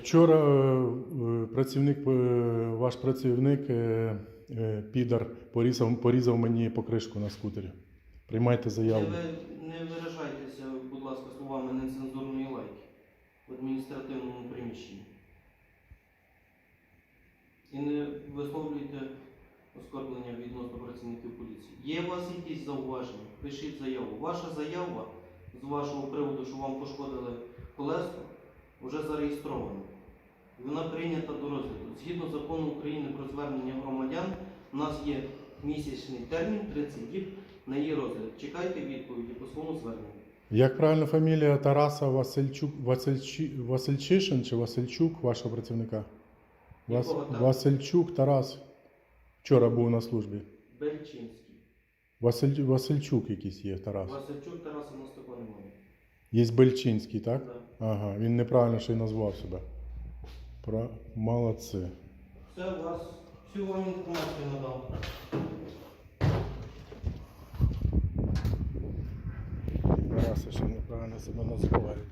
Вчора е, працівник, е, ваш працівник е, е, підар порізав, порізав мені покришку на скутері. Приймайте Не, заяву. ви, не виражайтеся, будь ласка, словами нецензурної лайки в адміністративному приміщенні. І не висловлюйте оскорблення відносно працівників поліції. Є у вас якісь зауваження? Пишіть заяву. Ваша заява з вашого приводу, що вам пошкодили колесо, вже зареєстрована. Вона прийнята до розгляду. Згідно закону України про звернення громадян, у нас є місячний термін 30 діб на її розгляд. Чекайте відповіді по своєму зверненню. Як правильно фамілія Тараса Васильчук, Васильчи, Васильчишин чи Васильчук, вашого працівника? Вас, Якого Тараса? Васильчук Тарас. Вчора був на службі. Бельчинський. Василь, Васильчук якийсь є Тарас. Васильчук Тараса у нас такого немає. Є Бельчинський, так? Да. Ага, він неправильно ще й назвав себе. Про... Молодці. Все, у вас всю вам інформацію надав. Тараси ще неправильно себе називають.